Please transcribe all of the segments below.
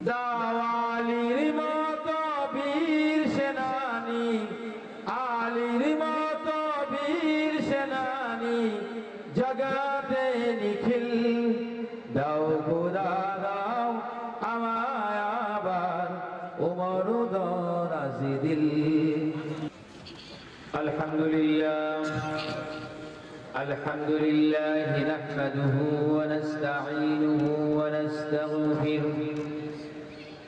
দাওয়ালির মতো বীর সেনানি আলির মতো বীর সেনানি জগতে নিখিল দাও গোদা দাও আমায় আবার উমর দরাজি দিল আলহামদুলিল্লাহ الحمد لله نحمده ونستعينه ونستغفره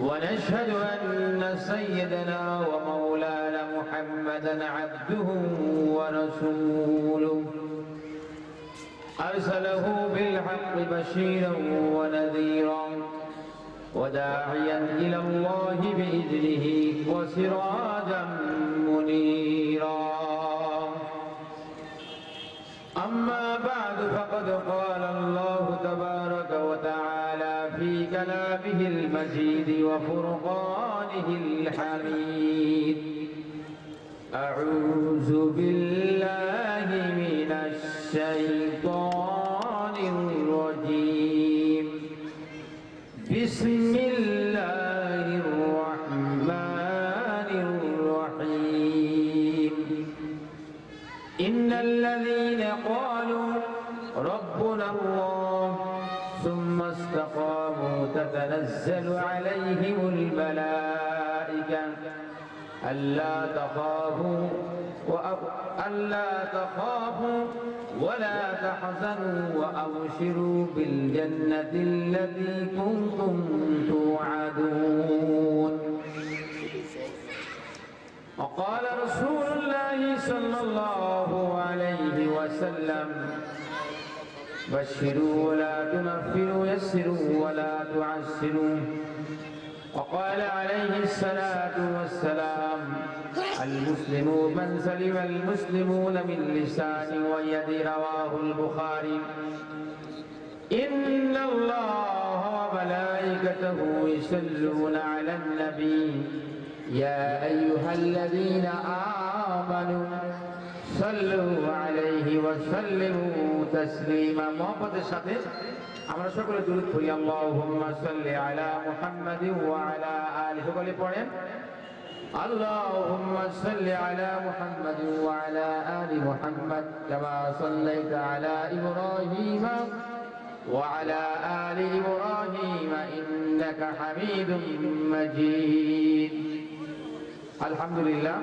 ونشهد أن سيدنا ومولانا محمدا عبده ورسوله. أرسله بالحق بشيرا ونذيرا وداعيا إلى الله بإذنه وسراجا منيرا. أما بعد فقد قال الله تبارك كلامه المجيد وفرقانه الحميد. أعوذ بالله من الشيطان الرجيم. بسم الله الرحمن الرحيم. إن الذين قالوا ربنا الله ثم استقاموا تتنزل عليهم الملائكة. ألا تخافوا ألا تخافوا ولا تحزنوا وأبشروا بالجنة التي كنتم توعدون. وقال رسول الله صلى الله عليه وسلم بشروا ولا تنفروا يسروا ولا تعسروا. وقال عليه الصلاة والسلام المسلم من سلم المسلمون من لسان ويد رواه البخاري. إن الله وملائكته يصلون على النبي يا أيها الذين آمنوا صلوا عليه وسلموا تسليما محبت সাথে আমরা সকলে দরুদ পড়ি আল্লাহুম্মা সাল্লি আলা মুহাম্মাদিন ওয়া আলা আলি সকলে পড়েন اللهم صل على محمد وعلى آل محمد كما صليت على إبراهيم وعلى آل إبراهيم إنك حميد مجيد الحمد لله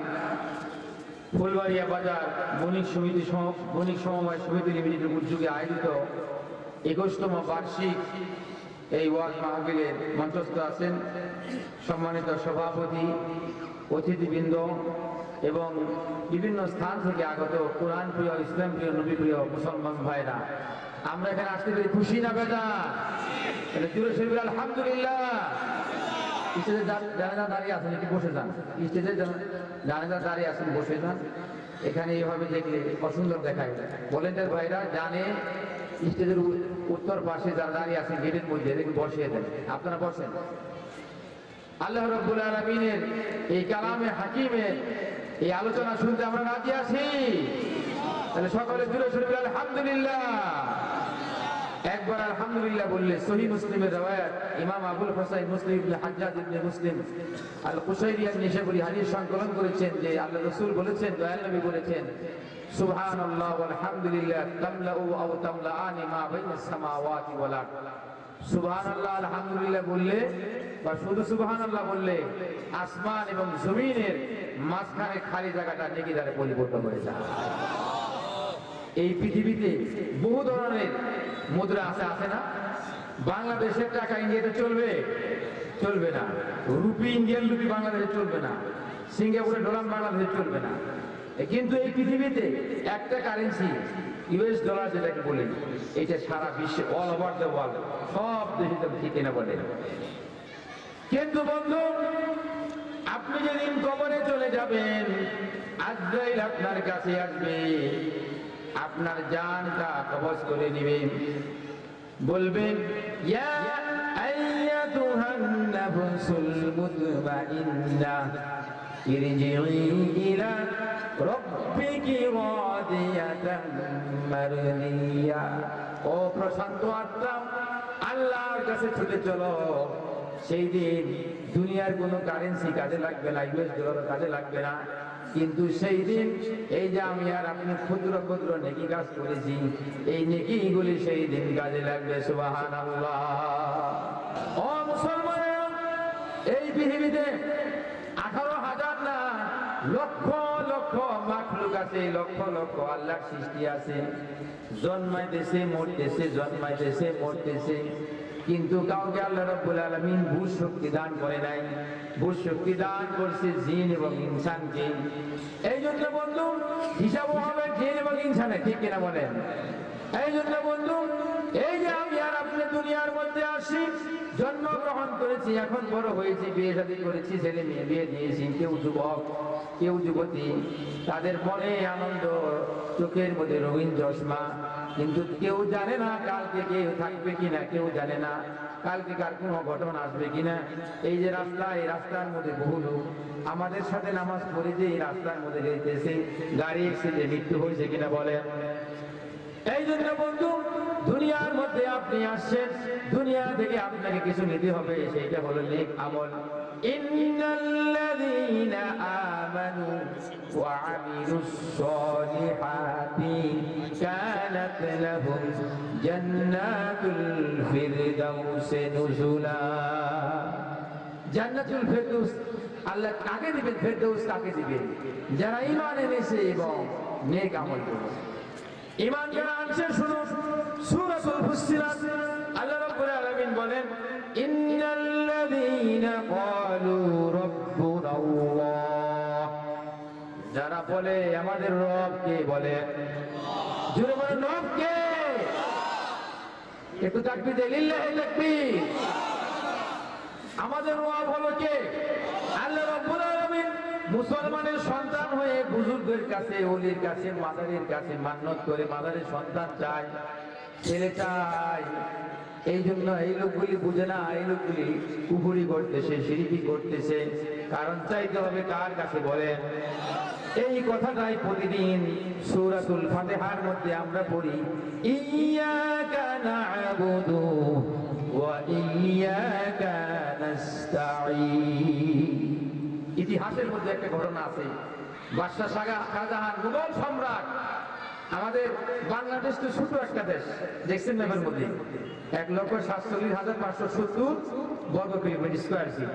ফুলবাড়িয়া বাজার বণিক সমিতি সম- বণিক সমবায় সমিতি লিমিটেডের উদ্যোগে আয়োজিত একুশতম বার্ষিক এই ওয়াজ মাহফিলের মঞ্চস্থ আছেন সম্মানিত সভাপতি, অতিথিবৃন্দ এবং বিভিন্ন স্থান থেকে আগত কোরআন প্রিয়, ইসলাম প্রিয়, নবী প্রিয় মুসলমান ভাইরা। আমরা এখানে আসতে পেরে খুশি না বেদা জুড়ে আলহামদুলিল্লাহ। বসে দেখলে অসুন্দর দেখায়। ভাইরা জানে স্টেজের উত্তর পাশে যারা দাঁড়িয়ে আছেন, গেটের মধ্যে বসিয়ে দেন। আপনারা বসেন। আল্লাহ রব্বুল আলমিনের এই কালামে হাকিমের এই আলোচনা শুনতে আমরা রাজি আছি। তাহলে সকলে আলহামদুলিল্লাহ। একবার আলহামদুলিল্লাহ বললে সহি মুসলিমের রওয়ায়াত ইমাম আবুল হোসাইন মুসলিম ইবনে ইবনে মুসলিম আল কুশাইরি আপনি নিশাপুরি হাদিস সংকলন করেছেন যে আল্লাহ রাসূল বলেছেন, দয়াল নবী বলেছেন, সুবহানাল্লাহ তামলাআনি মা আলহামদুলিল্লাহ বললে বা শুধু বললে আসমান এবং জমিনের খালি জায়গাটা পরিবর্তন হয়ে যায়। এই পৃথিবীতে বহু ধরনের মুদ্রা আছে আছে না? বাংলাদেশের টাকা ইন্ডিয়াতে চলবে? চলবে না। রুপি, ইন্ডিয়ান রুপি বাংলাদেশে চলবে না। সিঙ্গাপুরের ডলার বাংলাদেশে চলবে না। কিন্তু এই পৃথিবীতে একটা কারেন্সি ইউএস ডলার যেটাকে বলে, এটা সারা বিশ্বে অল ওভার দ্য ওয়ার্ল্ড সব দেশে তো ঠিক না বলে। কিন্তু বন্ধু, আপনি যেদিন কবরে চলে যাবেন, আজরাইল আপনার কাছে আসবে। আপনার জানটা কবজ করে নেবে বলবেন ও প্রশান্ত আল্লাহর কাছে ছুটে চলো। সেই দিন দুনিয়ার কোনো কারেন্সি কাজে লাগবে না, ইউএস ডলার কাজে লাগবে না। কিন্তু সেই দিন, এই যে আমি আর আপনি ক্ষুদ্র ক্ষুদ্র নেকি কাজ করেছি, এই নেকিগুলি সেই দিন কাজে লাগবে সুবাহান ও মুসলমান এই পৃথিবীতে আঠারো হাজার না, লক্ষ লক্ষ মাখলুক আছে, লক্ষ লক্ষ আল্লাহর সৃষ্টি আছে। জন্মাইতেছে, মরতেছে জন্মাইতেছে, মরতেছে। কিন্তু কাউকে আল্লাহ রাব্বুল আলামিন ভূ শক্তি দান করে নাই। ভূ শক্তি দান করছে জিন এবং ইনসানকে। এই জন্য বন্ধু, হিসাব হবে জিন এবং ইনসানের, ঠিক কিনা বলেন? এই জন্য বন্ধু, এই যে আমি আর আপনি দুনিয়ার মধ্যে আসি, জন্মগ্রহণ করেছি, এখন বড় হয়েছি, বিয়ে শাদী করেছি, ছেলে মেয়ে বিয়ে দিয়েছি, কেউ যুবক, কেউ যুবতী, তাদের মনে আনন্দ, চোখের মধ্যে রঙিন চশমা কিন্তু কেউ জানে না কালকে কেউ থাকবে কিনা, কেউ জানে না কালকে কার কোনো ঘটনা আসবে কিনা। এই যে রাস্তা, এই রাস্তার মধ্যে বহু লোক আমাদের সাথে নামাজ পড়ে যে এই রাস্তার মধ্যে যেতেছে গাড়ি এক্সিডেন্টে মৃত্যু হয়েছে কিনা বলে এই জন্য বন্ধু, দুনিয়ার মধ্যে আপনি আসছেন, দুনিয়া থেকে আপনাকে কিছু নিতে হবে, সেইটা হলো নেক আমল। ইন্নাল্লাযীনা আমানু ওয়া আমিলুস সলিহাতি কানাত লাহুম জান্নাতুল ফিরদাউস নুজুলা। জান্নাতুল ফেরদৌস আল্লাহ কাকে দিবেন? ফেরদৌস কাকে দিবেন? যারা ঈমান এনেছে এবং নেক আমল করেছে। ইমান যারা আনছে শুনুন, সূরাতুল ফুসসিলাত, আল্লাহ রাব্বুল আলামিন বলেন ইন্নাল্লাযীনা ক্বালু রাব্বুনা আল্লাহ যারা বলে, আমাদের রব কে? বলে। জুড়ে বলে রব কে? একটু তাকবীর দিন লিল্লাহি তাকবীর। আমাদের রব হলো কে? আল্লাহ রাব্বুল আলামিন। মুসলমানের সন্তান হয়ে বুজুর্গের কাছে ওলির কাছে, মাদারের কাছে মান্নত করে মাদারের সন্তান চায়, ছেলে চায়। এই জন্য এই লোকগুলি বুঝে না, এই লোকগুলি কুপুরি করতেছে সিরিকি করতেছে। কারণ চাইতে হবে কার কাছে বলেন এই কথাটাই প্রতিদিন সূরাতুল ফাতেহার মধ্যে আমরা পড়ি। ইয়াকা না'বুদু ওয়া ইয়াকা নাস্তাঈন। ইতিহাসের মধ্যে একটা ঘটনা আছে। বাদশাহ শাহা শাহজাহান মুঘল সম্রাট আমাদের বাংলাদেশ তো ছোট একটা দেশ। দেখছেন না মধ্যে এক লক্ষ সাতচল্লিশ হাজার পাঁচশো সত্তর বর্গ কিলোমিটার স্কোয়ার ফিট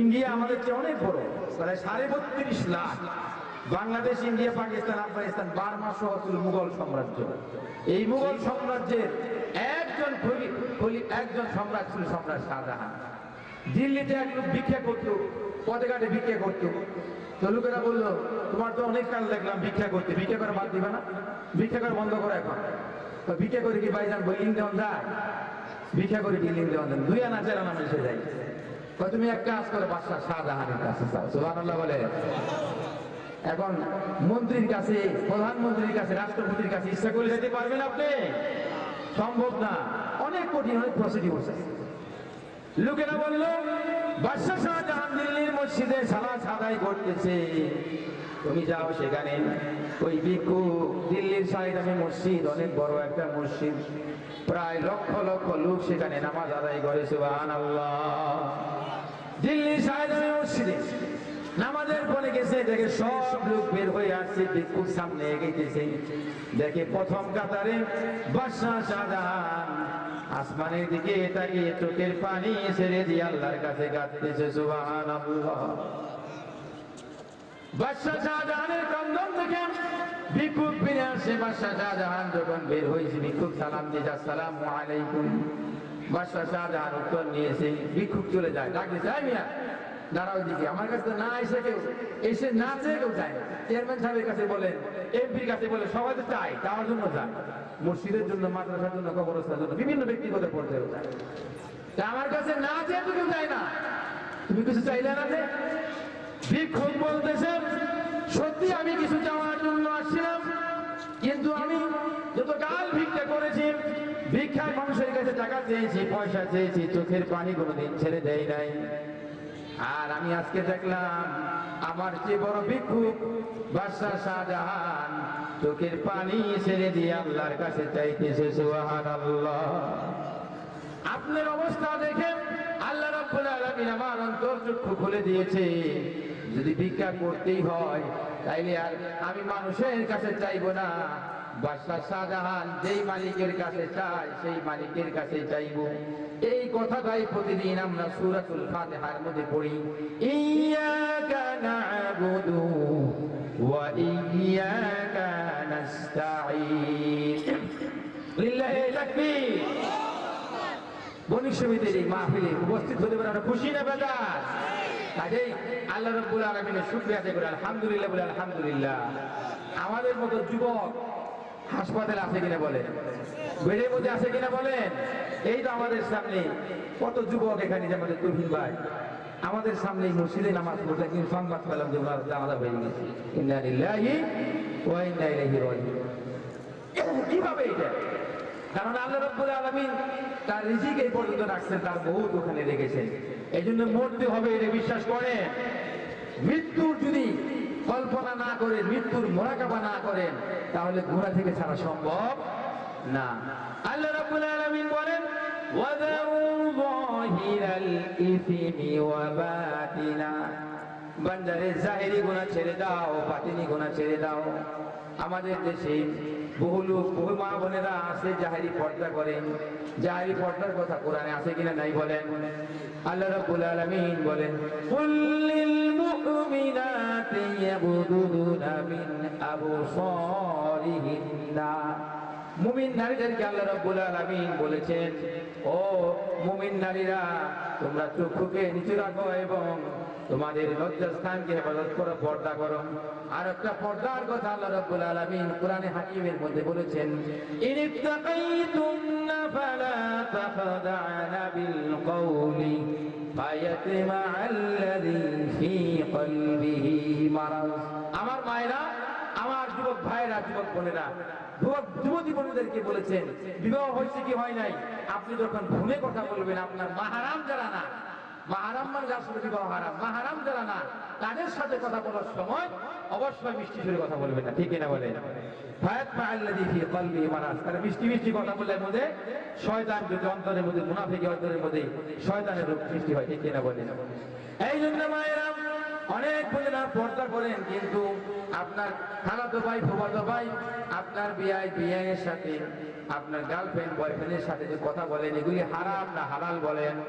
ইন্ডিয়া আমাদের চেয়ে অনেক বড়, প্রায় সাড়ে বত্রিশ লাখ। বাংলাদেশ, ইন্ডিয়া, পাকিস্তান, আফগানিস্তান, বার্মা সহ ছিল মুঘল সাম্রাজ্য। এই মুঘল সাম্রাজ্যের একজন একজন সম্রাট ছিল সম্রাট শাহজাহান। দিল্লিতে এক লোক ভিক্ষা করতো পথে ঘাটে ভিক্ষা করতো। তো লোকেরা বলল, তোমার তো অনেক কাল দেখলাম ভিক্ষা করতে। ভিক্ষা করে বাদ দিবে না। ভিক্ষা করে বন্ধ করো এখন। তো ভিক্ষা করে কি ভাইজান বলিং দেওয়ান যায় ভিক্ষা করে কি লিং দেওয়ান দুই আনা চার আনা মিশে যায় তো তুমি এক কাজ করে, বাদশাহ শাহজাহানের কাছে সুবহানাল্লাহ বলে। এখন মন্ত্রীর কাছে, প্রধানমন্ত্রীর কাছে, রাষ্ট্রপতির কাছে ইচ্ছা করে যেতে পারবেন আপনি? সম্ভব না। অনেক কঠিন অনেক প্রসিডিউর আছে। লোকেরা বলল শাহজাহান দিল্লির মসজিদে সালা সাদাই করতেছে। তুমি যাও সেখানে। ওই বিকু দিল্লির আমি মসজিদ, অনেক বড় একটা মসজিদ। প্রায় লক্ষ লক্ষ লোক সেখানে নামাজ আদায় করে দিল্লি দিল্লির আমি মসজিদে। নামাজের পরে গেছে, দেখে সব লোক বের হয়ে আসছে ভিক্ষুর সামনে এগিয়েছে। দেখে প্রথম কাতারে বাদশাহ শাহজাহান আসমানের দিকে তাকিয়ে চোখের পানি ছেড়ে দিয়ে আল্লাহর কাছে কাঁদতেছে সুবাহান বাদশাহ শাহজাহানের দেখে বাদশাহ শাহজাহান যখন বের হয়েছে সালাম উত্তর নিয়েছে ভিক্ষুক চলে যায় মিয়া দাঁড়াও দিকে আমার কাছে না এসে কেউ, এসে না চেয়ে কেউ চেয়ারম্যান কাছে কাছে বলে সবাই জন্য মসজিদের জন্য, মাদ্রাসার জন্য কবরস্থার জন্য, বিভিন্ন ব্যক্তিগত পর্যায়ে আমার কাছে না চেয়ে তো কেউ যায় না। তুমি কিছু চাইলে না যে ভিক্ষুক বলতেছেন, সত্যি আমি কিছু চাওয়ার জন্য আসছিলাম, কিন্তু আমি যত কাল ভিক্ষা করেছি ভিক্ষায় মানুষের কাছে টাকা চেয়েছি, পয়সা চেয়েছি, চোখের পানি কোনোদিন ছেড়ে দেয় নাই। আর আমি আজকে দেখলাম, আমার যে বড় ভিক্ষুক বাদশাহ শাহজাহান, চোখের পানি ছেড়ে দিয়ে আল্লাহর কাছে চাইতেছে সুহান আল্লাহ আপনার অবস্থা দেখে আল্লাহ রব্বুল আলামিন আমার অন্তর চক্ষু খুলে দিয়েছে। যদি ভিক্ষা করতেই হয় তাইলে আর আমি মানুষের কাছে চাইব না। বাদশাহ শাহজাহান যেই মালিকের কাছে চাই সেই মালিকের কাছে চাইব। এই কথাটাই প্রতিদিন আমরা সূরাতুল ফাতিহার মধ্যে পড়ি। ইয়াকা না'বুদু ওয়া ইয়াকা নাস্তাঈন। লিল্লাহি তাকবীর। বণিক সমিতির এই মাহফিলে উপস্থিত হতে পারে খুশি না বেদার কাজেই আল্লাহ রব্বুল আলমিনের শুক্রিয়া আদায় আলহামদুলিল্লাহ বলে আলহামদুলিল্লাহ। আমাদের মতো যুবক হাসপাতালে আছে কিনা বলেন? বেডের মধ্যে আছে কিনা বলেন? এই তো আমাদের সামনে কত যুবক এখানে যে আমাদের তুহিন ভাই। আমাদের সামনে মসজিদে নামাজ পড়তে কিন্তু সংবাদ পেলাম যে ওনার জানাজা হয়ে গেছে। ইন্না লিল্লাহি ওয়া রাজিউন। কীভাবে এটা? কারণ আল্লাহ রব্বুল আলমী তার রিজিক এই পর্যন্ত রাখছেন, তার বহুত ওখানে রেখেছেন এই জন্য মরতে হবে এটা বিশ্বাস করে। মৃত্যুর যদি কল্পনা না করে, মৃত্যুর মোরাকাবা না করেন তাহলে ঘোড়া থেকে ছাড়া সম্ভব না। আল্লাহ রব্বুল আলামিন বলেন বান্দারে, জাহেরি গুনাহ ছেড়ে দাও, বাতিনি গুনাহ ছেড়ে দাও। আমাদের দেশে বহু লোক, বহু মা বোনেরা আছে জাহেরি পর্দা করে। জাহেরি পর্দার কথা কোরআনে আছে কিনা নাই বলেন? আল্লাহ রাব্বুল আলামিন বলেন, কুল লিল মুমিনাতি ইয়াবুদুনা মিন আবসারিহিন্না। মুমিন নারীদেরকে আল্লাহ রাব্বুল আলামিন বলেছেন, ও মুমিন নারীরা, তোমরা চক্ষুকে নিচু রাখো এবং তোমাদের লজ্জাস্থানকে হেফাজত করো, পর্দা করো। আর একটা পর্দার কথা আল্লাহ রাব্বুল আলামিন কোরআনে হাকিমের মধ্যে বলেছেন ইনিত্তাকাইতুন্না ফালা তাখদা'না বিল কওলি ফায়াতমা আল্লাযী ফী কলবিহি মারাদ আমার মায়েরা, আমার যুবক ভাইরা যুবক বোনেরা, যুবক যুবতী বোনদেরকে বলেছেন, বিবাহ হয়েছে কি হয় নাই? আপনি যখন ফোনে কথা বলবেন, আপনার মাহারাম যারা না। মানে সাথে হারাম। না, তাদের সাথে কথা বলার সময় অবশ্যই মিষ্টি কথা না। না বলে? মিষ্টি কথা অন্তরের মধ্যে মুনাফিকি অন্তরের মধ্যে শয়তানের রূপ সৃষ্টি হয়। ঠিক না বলেন এই জন্য মায়েরা অনেক বোনেরা পর্দা করেন, কিন্তু আপনার খালাতো ভাই, ফুফাতো ভাই, আপনার বিয়ায় বিয়ের সাথে, আপনার গার্লফ্রেন্ড বয়ফ্রেন্ডের সাথে যে কথা বলেন, এগুলি হারাম না, হালাল বলেন।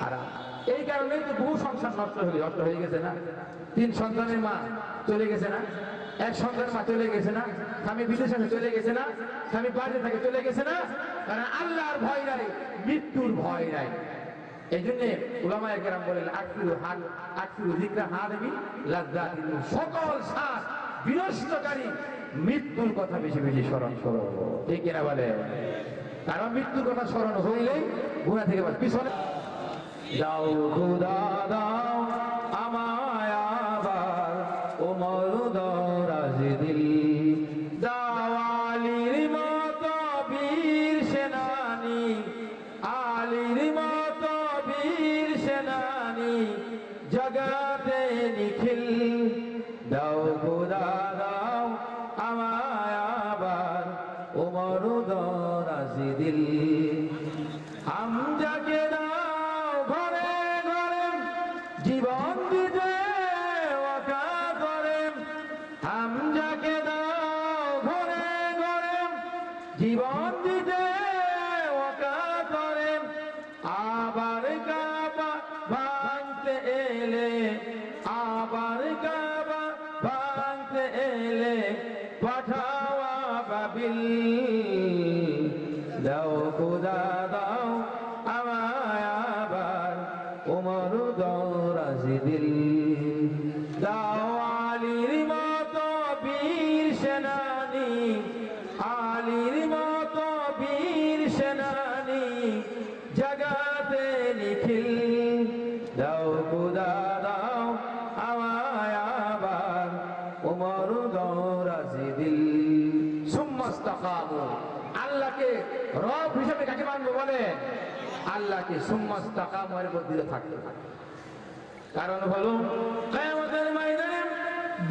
হারাম। এই কারণেই তো বহু সংসার নষ্ট হয়ে নষ্ট হয়ে গেছে না? তিন সন্তানের মা চলে গেছে না? এক সন্তানের মা চলে গেছে না? স্বামী বিদেশে চলে গেছে না? স্বামী বাইরে থেকে চলে গেছে না? কারণ আল্লাহর ভয় নাই, মৃত্যুর ভয় নাই। এই জন্য উলামায়ে কেরাম বলেন আকফিরু হাদ আকফিরু যিকরা হাদিমি লাজ্জাতিল সকল শ্বাস বিনষ্টকারী মৃত্যুর কথা বেশি বেশি স্মরণ করো। ঠিক কিনা বলে? কারণ মৃত্যুর কথা স্মরণ হইলেই গুণা থেকে পিছনে দাও খুদা দাও জীবন দিতে আল্লাহকে সুম্মাস্তাকামু এর মধ্যে থাকতে কারণ হলো, কিয়ামতের ময়দানে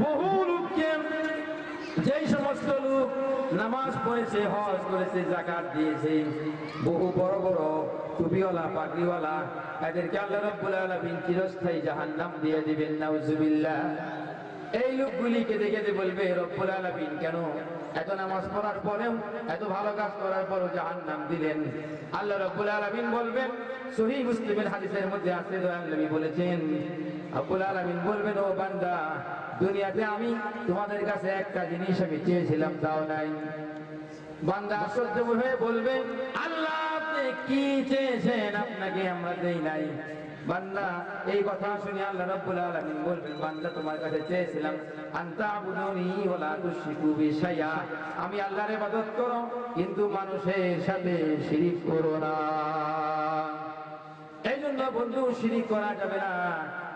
বহু লোককে যেই সমস্ত লোক নামাজ পড়েছে, হজ করেছে জাকাত দিয়েছে, বহু বড় বড় টুপিওয়ালা, পাগড়িওয়ালা, এদেরকে আল্লাহ রাব্বুল আলামিন চিরস্থায়ী জাহান্নাম দিয়ে দিবেন, নাউজুবিল্লাহ। এই লোকগুলিকে দেখে বলবে রব্বুল আলামিন, কেন এত নামাজ পড়ার পরেও, এত ভালো কাজ করার পরেও জাহান নাম দিলেন। আল্লাহ রব্বুল আলামিন বলবেন, সহিহ মুসলিমের হাদিসের মধ্যে আছে, দয়াল নবী বলেছেন, রব্বুল আলামিন বলবেন, ও বান্দা, দুনিয়াতে আমি তোমাদের কাছে একটা জিনিস আমি চেয়েছিলাম, তাও নাই। বান্দা আশ্চর্য হয়ে বলবে, আল্লাহ, আপনি কি চেয়েছেন? আপনাকে আমরা দেই নাই। বান্দা, এই কথা শুনে আল্লাহ রাব্বুল আলামিন বলবেন, বান্দা, তোমার কাছে চেয়েছিলাম আনতা আবুদুনি ওয়ালা তুশরিকু বিশাইয়া আমি আল্লাহর ইবাদত করো, কিন্তু মানুষের সাথে শিরিক করো না। এই জন্য বন্ধু, শিরিক করা যাবে না।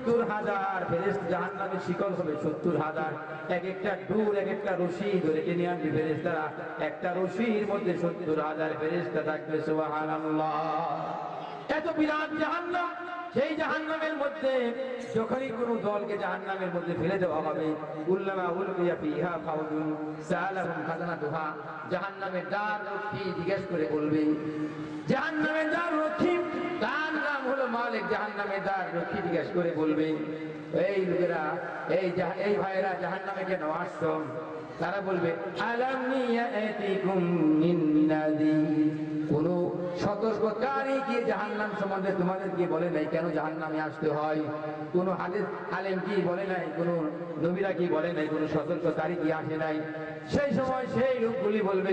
সত্তর হাজার ফেরেস্ত জাহান্নামের শিকল হবে, সত্তর হাজার। এক একটা ডুর এক একটা রশি ধরে টেনে আনবে ফেরেস্তারা একটা রশির মধ্যে সত্তর হাজার ফেরেস্তা থাকবে এত বিরাট জাহান্নাম, সেই জাহান্নামের মধ্যে যখনই কোনো দলকে জাহান্নামের মধ্যে ফেলে দেওয়া হবে, উল্লামা উলকিয়া ফিহা সালাহুম খাজানাতুহা, জাহান্নামের দ্বার রক্ষী জিজ্ঞেস করে বলবে, জাহান্নামের দ্বার রক্ষী? তার নাম হলো মালিক জাহান নামে দ্বার লক্ষ্মী জিজ্ঞেস করে বলবে, এই লোকেরা, এই এই ভাইয়েরা জাহান নামে কেন আসছম তারা বলবে কোন সতর্ককারী গিয়ে জাহান নাম সম্বন্ধে তোমাদেরকে বলে নাই কেন জাহান নামে আসতে হয়? কোন হাদিস আলেম কি বলে নাই? কোন নবীরা কি বলে নাই? কোন সতর্ককারী কি আসে নাই? সেই সময় সেই লোকগুলি বলবে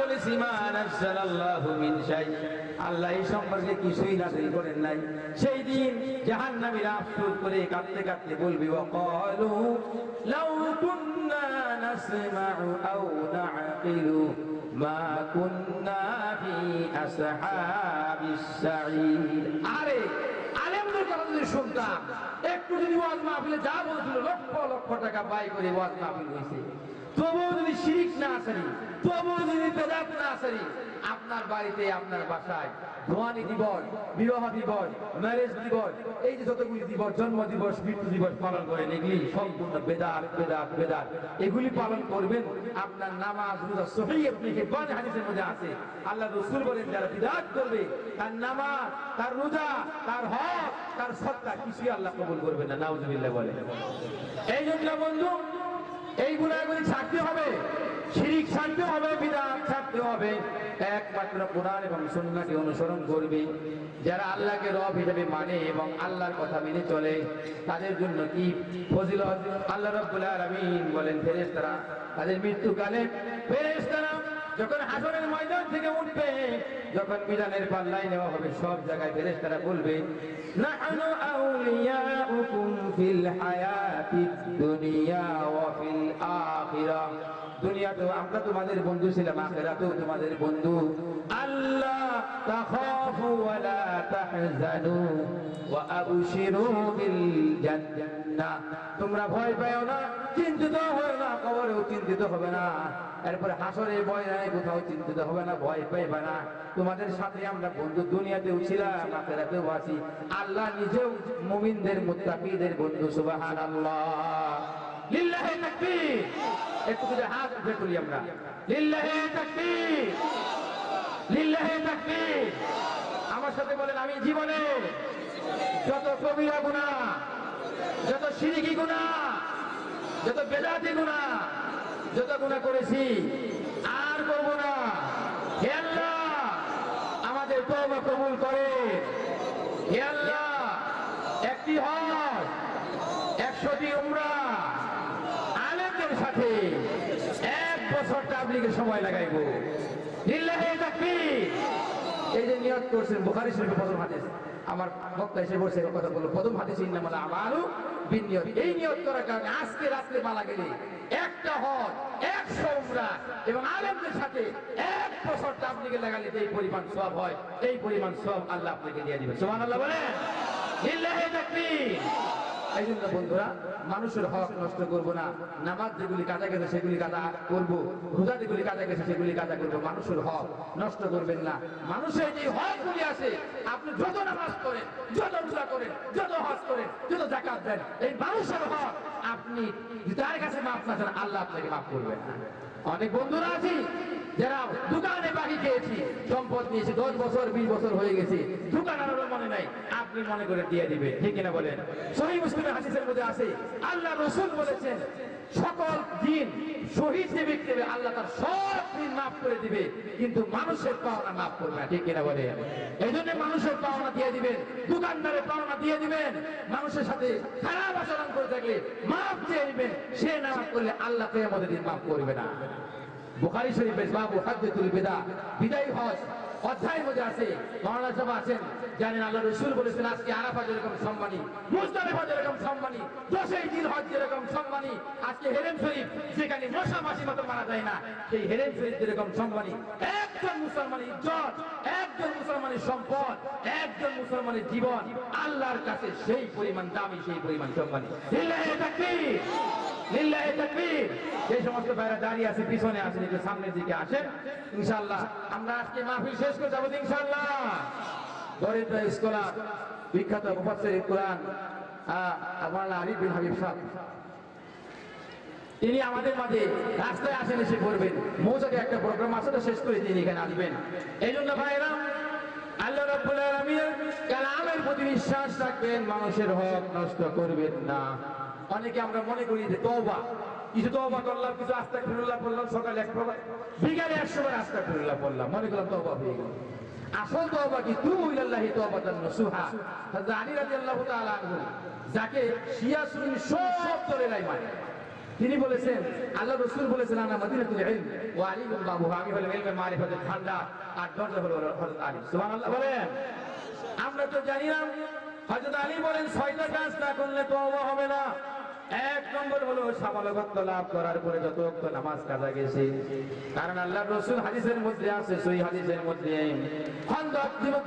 বলেছি আল্লাহ এই সম্পর্কে কিছুই নাযিল করেন নাই। সেই দিন জাহান্নামীরা আফসোস করে কাঁদতে কাঁদতে বলবে লাউ কুন্না নাসমাউ আও নাআকিলু মা কুন্না ফি আসহাবিস সাঈদ। আরে, আলেমদের কথা যদি শুনতাম, একটু যদি ওয়াজ মাহফিলে যা বলছিল, লক্ষ লক্ষ টাকা ব্যয় করে ওয়াজ মাহফিল হয়েছে। তবুও যদি শিরিক না আসেনি তবুও যদি বেদাত না আসেনি আপনার বাড়িতে, আপনার বাসায় ধোয়ানি দিবস বিবাহ দিবস ম্যারেজ দিবস, এই যে যতগুলি দিবস, জন্ম দিবস, মৃত্যু দিবস পালন করেন, এগুলি সম্পূর্ণ বেদাত বেদাত বেদাত। এগুলি পালন করবেন, আপনার নামাজ, রোজা, সহি আপনি হিব্বান হাদিসের মধ্যে আছে? আল্লাহ রসুল বলেন, যারা বিদাত করবে, তার নামাজ, তার রোজা, তার হক তার সত্তা কিছুই আল্লাহ কবুল করবে না। নাউজুবিল্লাহ বলে এই জন্য বন্ধু এই গুণাগুলি ছাড়তে হবে, শিরিক ছাড়তে হবে, বিদাত ছাড়তে হবে। একমাত্র কোরআন এবং সুন্নাহকে অনুসরণ করবে। যারা আল্লাহকে রব হিসেবে মানে এবং আল্লাহর কথা মেনে চলে, তাদের জন্য কি ফজিলত? আল্লাহ রব্বুল আলামিন বলেন, ফেরেশতারা, তাদের মৃত্যুকালে ফেরেশতারা যখন হাসরের ময়দান থেকে উঠবে, যখন মিলানের পাল্লায় নেওয়া হবে, সব জায়গায় ফেরেশতারা বলবে, নাহনু আউলিয়াউকুম ফিল হায়াতিদ দুনিয়া ওয়া ফিল আখিরাহ দুনিয়াতেও আমরা তোমাদের বন্ধু ছিলাম, আখিরাতেও তোমাদের বন্ধু। আল্লাহ, তাখাফু ওয়া লা তাহজানু ওয়া আবশিরু বিল তোমরা ভয় পাও না, চিন্তিত হয় না, কবরেও চিন্তিত হবে না। এরপরে হাসরে ভয় নাই কোথাও চিন্তিত হবে না, ভয় পাইবে না। তোমাদের সাথে আমরা বন্ধু দুনিয়াতেও ছিলাম, আখেরাতেও আছি। আল্লাহ নিজেও মুমিনদের, মুত্তাকিদের বন্ধু, সুবহানাল্লাহ। লিল্লাহি তাকবীর। একটু করে হাত উঠে তুলি আমরা। লিল্লাহি তাকবীর। লিল্লাহি তাকবীর। আমার সাথে বলেন, আমি জীবনে যত কবিরা গুনাহ যত সিরিকি গুনাহ যত বেদাতি গুনাহ যত গুণা করেছি, আর করব না। হে আমাদের তওবা কবুল করে। হে একটি হজ একশোটি উমরা, আলেমদের সাথে এক বছর তাবলিগের সময় লাগাইবো। লিল্লাহি তাকবীর। এই যে নিয়ত করছেন, বুখারী শরীফে প্রথম হাদিস। আমার বক্তা এসে বসে কথা বলল। প্রথম হাদিস ইন্নামাল আমালু বিনিয়োগ এই নিয়ত করার কারণে আজকে রাত্রে মালা গেলে একটা হজ একশো উমরা এবং আলেমদের সাথে এক বছর তাবলিগে লাগালে এই পরিমাণ সব হয়, এই পরিমাণ সব আল্লাহ আপনাকে দিয়ে দিবে সুবহানাল্লাহ বলেন। লিল্লাহি তাকবীর। এই জন্য বন্ধুরা, মানুষের হক নষ্ট না। নামাজ যেগুলি কাজা গেছে, সেগুলি কাজা রোজা যেগুলি কাজা গেছে, সেগুলি কাজা মানুষের হক নষ্ট করবেন না। মানুষের যে হকগুলি আছে, আপনি যত নামাজ করেন যত রোজা করেন, যত হজ করেন, যত জাকাত দেন, এই মানুষের হক আপনি তার কাছে মাফ না আল্লাহ আপনাকে মাফ করবেন অনেক বন্ধুরা আছি যারা দোকানে বাকি খেয়েছি। সম্পদ নিয়েছি দশ বছর বিশ বছর হয়ে গেছে। দোকান আর মনে নাই। আপনি মনে করে দিয়ে দিবে ঠিক কিনা বলেন? সহি মুসলিমের হাসিসের মধ্যে আছে আল্লাহ রসুল বলেছেন সকল দিন শহীদ যে ব্যক্তি হবে, আল্লাহ তার সব দিন মাফ করে দিবে। কিন্তু মানুষের পাওনা মাফ করবে না ঠিক কিনা বলেন? এই জন্য মানুষের পাওনা দিয়ে দিবেন দোকানদারের পাওনা দিয়ে দিবেন। মানুষের সাথে খারাপ আচরণ করে থাকলে মাফ দিয়ে দিবেন সে না করলে আল্লাহ আমাদের দিন মাফ করবে না। বুখারী শরীফের বাবু হাজ্জাতুল বিদা বিদায় হজ অধ্যায় মধ্যে আছে মহারাজ সাহেব আছেন, জানেন আল্লাহ রসুল বলেছেন, আজকে আরাফা যেরকম সম্মানী মুজদালিফা যেরকম সম্মানী দশই দিন হজ যেরকম সম্মানী, আজকে হেরেম শরীফ, যেখানে মশা মাসি মতো মারা যায় না, সেই হেরেম শরীফ যেরকম সম্মানী, একজন মুসলমানের ইজ্জত, একজন মুসলমানের সম্পদ, একজন মুসলমানের জীবন, আল্লাহর কাছে সেই পরিমাণ দামি, সেই পরিমাণ সম্মানী। আমরা তিনি আমাদের মাঝে রাস্তায় আসেন, এসে পড়বেন। মৌচাকে একটা প্রোগ্রাম আছে তো শেষ করে তিনি এখানে আসবেন। এই জন্য ভাইরা, আল্লাহ কালামের প্রতি বিশ্বাস রাখবেন, মানুষের হক নষ্ট করবেন না। অনেকে আমরা মনে করি যে তওবা। কিছু তওবা করলাম, কিছু আস্তাগফিরুল্লাহ পড়লাম, সকালে এক প্রবার বিকালে একশো বার আস্তাগফিরুল্লাহ পড়লাম, মনে করলাম তওবা হয়ে গেল। আসল তওবা কি? তু ইলাল্লাহি তাওবাতান নসুহা। হযরত আলী রাদিয়াল্লাহু তাআলা আনহু, যাকে শিয়া সুন্নি সব দলের মানে। তিনি বলেছেন, আল্লাহ রসুল বলেছেন, আনা মদিনাতুল ইলম। ওয়া আলিমুল বাবু আমি হলাম ইলমে মারিফাতের ভান্ডার আর দরজা হলো আলী। বলেন। আমরা তো জানি না, হযরত আলী বলেন, ছয়টা কাজ না করলে তওবা হবে না। এক নম্বর হলো সামালগত্ব লাভ করার পরে যত ওয়াক্ত নামাজ কাজা গেছে। কারণ আল্লাহ রসুল হাদিসের মধ্যে আছে সই হাদিসের মধ্যে।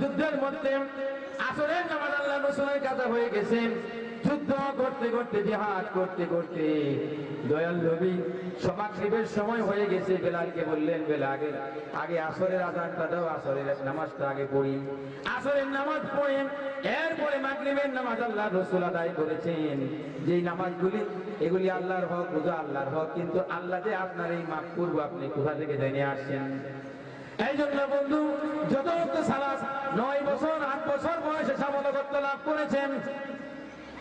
যুদ্ধের মধ্যে আসরের নামাজ আল্লাহ রসুলের কাজা হয়ে গেছে। যুদ্ধ করতে করতে, জিহাদ করতে করতে দয়াল নবী সমাগরিবের সময় হয়ে গেছে। বেলালকে বললেন, বেলা, আগে আগে আসরের আজানটা দাও, আসরের নামাজটা আগে পড়ি। আসরের নামাজ পড়ে এরপরে মাগরিবের নামাজ আল্লাহ রসুল আদায় করেছেন। যেই নামাজগুলি, এগুলি আল্লাহর হক রোজা আল্লাহর হক, কিন্তু আল্লাহ যে আপনার এই মাফ করব আপনি কোথা থেকে জেনে আসছেন? এই জন্য বন্ধু যত সালাস নয় বছর, আট বছর বয়সে সামলকত্ব লাভ করেছেন।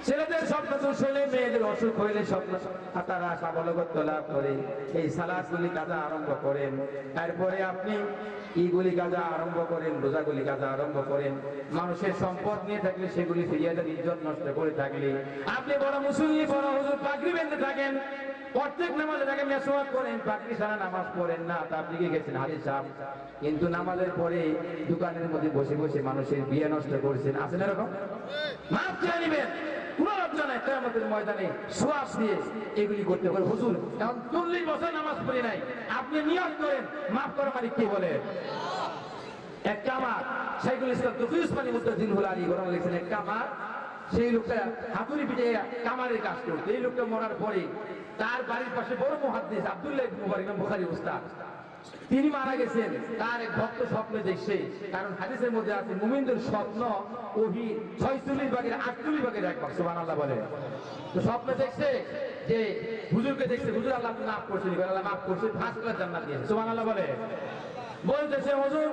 ছেলেদের স্বপ্ন দোষ হলে মেয়েদের অসুখ হইলে স্বপ্ন তারা সাবলগত্ব লাভ করে। এই সালাদগুলি কাজা আরম্ভ করেন। তারপরে আপনি ইগুলি কাজা আরম্ভ করেন, রোজাগুলি কাজা আরম্ভ করেন। মানুষের সম্পদ নিয়ে থাকলে সেগুলি ফিরিয়ে দেন, ইজ্জত নষ্ট করে থাকলে। আপনি বড় মুসল্লি, বড় হুজুর, পাগড়ি বেঁধে থাকেন। প্রত্যেক নামাজে তাকে মেসোয়াক করেন, পাগড়ি সারা নামাজ পড়েন না। তা কি গেছেন? হাজির সাহেব। কিন্তু নামাজের পরে দোকানের মধ্যে বসে বসে মানুষের বিয়ে নষ্ট করছেন। আছেন এরকম? মাফ চেয়ে নিবেন কোনো লজ্জা কেয়ামতের ময়দানে দিয়ে এগুলি করতে পারে। হুজুর চল্লিশ বছর নামাজ পড়ি নাই। আপনি করেন, মাফ মানে কি বলে? এক কামার, শাইখুল ইসলাম তফিজ উসমানী মুদ্দিন হুল আলী লিখছেন সেই লোকটা হাতুড়ি পিঠে কামারের কাজ করতো। এই লোকটা মরার পরে তার বাড়ির পাশে বড় মহাদ্দেশ আব্দুল্লাহ মুবারক বুখারী উস্তাদ তিনি মারা গেছেন। তার এক ভক্ত স্বপ্নে দেখছে। কারণ হাদিসের মধ্যে আছে, মুমিনদের স্বপ্ন ওহি ছয়চল্লিশ ভাগের আটচল্লিশ ভাগের এক ভাগ, সুবহানাল্লাহ বলে। তো স্বপ্নে দেখছে যে হুজুরকে দেখছে, হুজুর আল্লাহ মাফ করছেন আল্লাহ মাফ করছে, ফার্স্ট ক্লাস জান্নাত দিয়েছে সুবহানাল্লাহ বলে। বলতেছে, হুজুর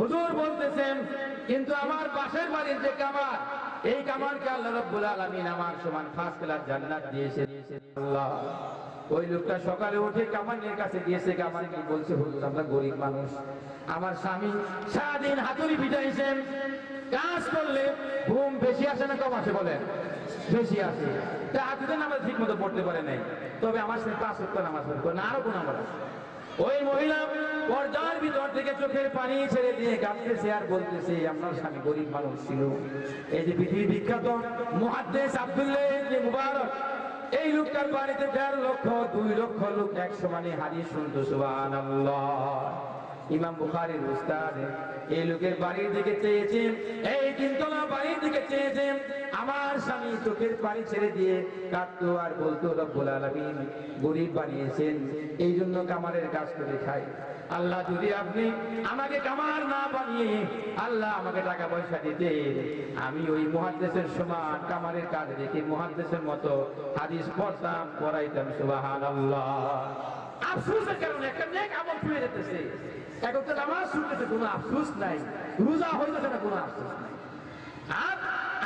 হুজুর বলতেছেন, কিন্তু আমার পাশের বাড়ির যে কামার, এই কামারকে আল্লাহ রাব্বুল আলামিন আমার সমান ফার্স্ট ক্লাস জান্নাত দিয়েছে আল্লাহ। ওই লোকটা সকালে উঠে কামানের কাছে গিয়েছে, কামান কি বলছে হুজুর আমরা গরিব মানুষ। আমার স্বামী সারাদিন হাতুড়ি পিটাইছেন কাজ করলে ঘুম বেশি আসে না কম আসে বলেন? বেশি আসে। তা হাতুড়ে নামাজ ঠিক মতো পড়তে পারে নাই। তবে আমার সাথে পাঁচ সপ্তাহ নামাজ না আরও কোন আছে ওই মহিলা পর্দার ভিতর থেকে চোখের পানি ছেড়ে দিয়ে কাঁদতেছে আর বলতেছে, আপনার স্বামী গরিব মানুষ ছিল। এই যে পৃথিবী বিখ্যাত মুহাদ্দেস আব্দুল্লাহ মুবারক এই লোকটার বাড়িতে দেড় লক্ষ দুই লক্ষ লোক এক সমানে হারিয়ে শুনতো সুবহানাল্লাহ। ইমাম বুখারীর উস্তাদ, এই লোকের বাড়ির দিকে চেয়েছে এই তিনতলা বাড়ির দিকে চেয়েছে আমার স্বামী চোখের পানি ছেড়ে দিয়ে কাঁদতো আর বলতো, রব্বুল আলামিন, গরিব বানিয়েছেন এই জন্য কামারের কাজ করে খাই। আল্লাহ যদি আপনি আমাকে কামার না বানিয়ে আল্লাহ আমাকে টাকা পয়সা দিতে আমি ওই মহাদেশের সমান কামারের কাজ রেখে মহাদেশের মতো হাদিস পড়তাম, পড়াইতাম সুবাহান আল্লাহ আফসোসের কারণে একটা নেক আমল ছুঁয়ে যেতেছে। এখন নামাজ শুনতেছে কোনো আফসোস নাই, রোজা হইতেছে না কোনো আফসোস আর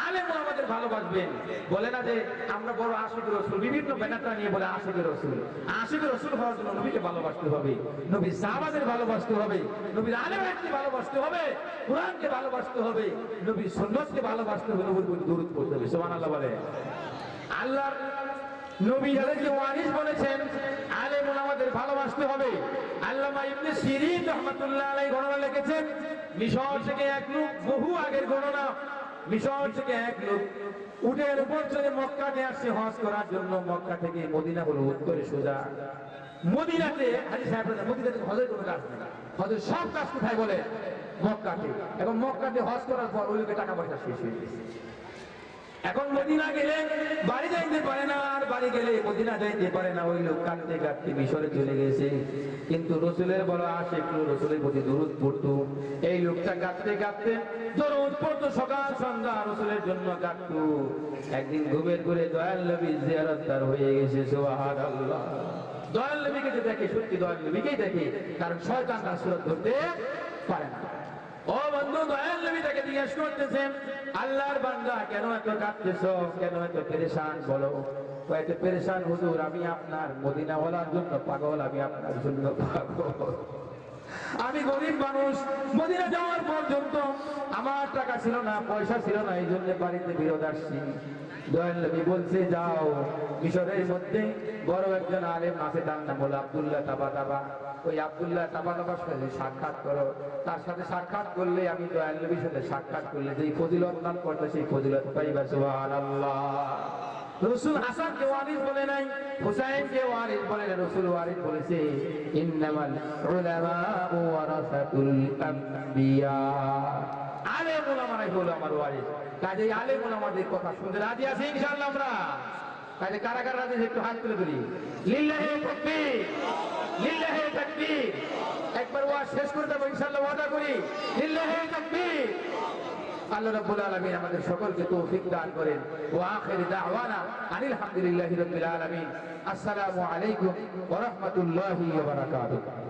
আলেম আমাদের ভালোবাসবেন। বলে না যে আমরা বড় আশিক রসুল, বিভিন্ন নিয়ে বলে আশিক রসুল। আশিক রসুল হওয়ার জন্য নবীকে ভালোবাসতে হবে, নবী সাহাবাদের ভালোবাসতে হবে, নবীর আলেমকে ভালোবাসতে হবে, কোরআনকে ভালোবাসতে হবে, নবীর সুন্নতকে ভালোবাসতে হবে, নবীর করতে হবে। সুবহানাল্লাহ বলে। আল্লাহর নবী যাদেরকে ওয়ারিস বলেছেন আলেম আমাদের ভালোবাসতে হবে। আল্লামা ইবনে সিরিন রহমাতুল্লাহ আলাইহি গণনা লিখেছেন, মিশর এক লোক, বহু আগের গণনা, মিশর এক লোক, উটের উপর চড়ে মক্কাতে আসছে, হজ করার জন্য মক্কা থেকে মদিনা হলো উত্তরে সোজা। মদিনাতে হাজি সাহেব মদিনাতে হজের কোনো কাজ হজের সব কাজ কোথায় বলে? মক্কাতে। এবং মক্কাতে হজ করার পর ওই লোকের টাকা পয়সা শেষ হয়ে গেছে। এখন মদিনা গেলে বাড়ি যাইতে পারে না, আর বাড়ি গেলে মদিনা যাইতে পারে না। ওই লোক কাঁদতে কাঁদতে মিশরে চলে গেছে। কিন্তু রসুলের বড় আসে একটু রসুলের প্রতি দূরত পড়তো। এই লোকটা কাঁদতে কাঁদতে দরুদ পড়তো সকাল সন্ধ্যা রসুলের জন্য একদিন ঘুমের তার হয়ে গেছে সত্যি কারণ শয়তান তার সুরত ধরতে পারে না। আমি আপনার মদিনাওয়ালার জন্য পাগল, আমি আপনার জন্য আমি গরিব মানুষ, মদিনা যাওয়ার পর্যন্ত আমার টাকা ছিল না, পয়সা ছিল না, এই জন্য বাড়িতে বিরোধ আসছি। দয়াল নবী বলছে, যাও, মিশরের মধ্যে বড় একজন আলেম আছে, তার নাম হলো আব্দুল্লাহ তাবা তাবা। ওই আবদুল্লাহ তাবা তাবার সাথে সাক্ষাৎ করো। তার সাথে সাক্ষাৎ করলে আমি দয়াল নবীর সাথে সাক্ষাৎ করলে যেই ফজিলত লাভ করতে সেই ফজিলত পাইবা, সুবহানাল্লাহ। রসুল হাসান কে ওয়ারিস বলে নাই হুসাইন কে ওয়ারিস বলে না রসুল ওয়ারিস বলেছে, ইন্নামাল উলামা ওয়ারাসাতুল আম্বিয়া। আলেম উলামারাই হলো আমার ওয়ারিস। কাজেই আলেম উলামাদের কথা শুনতে রাজি আছি ইনশাআল্লাহ আমরা? কাজে কারা কারা রাজি একটু হাত তুলে ধরি। লিল্লাহি তাকবীর। একবার ওয়াজ শেষ করে দেবো, ইনশাআল্লাহ করি। লিল্লাহি তাকবীর। আল্লাহ রাব্বুল আলামিন আমাদের সকলকে তৌফিক দান করেন। ওয়া আখির দাওয়ানা আনিল হামদুলিল্লাহি রাব্বিল আলামিন। আসসালামু আলাইকুম ওয়া রাহমাতুল্লাহি ওয়া বারাকাতুহু।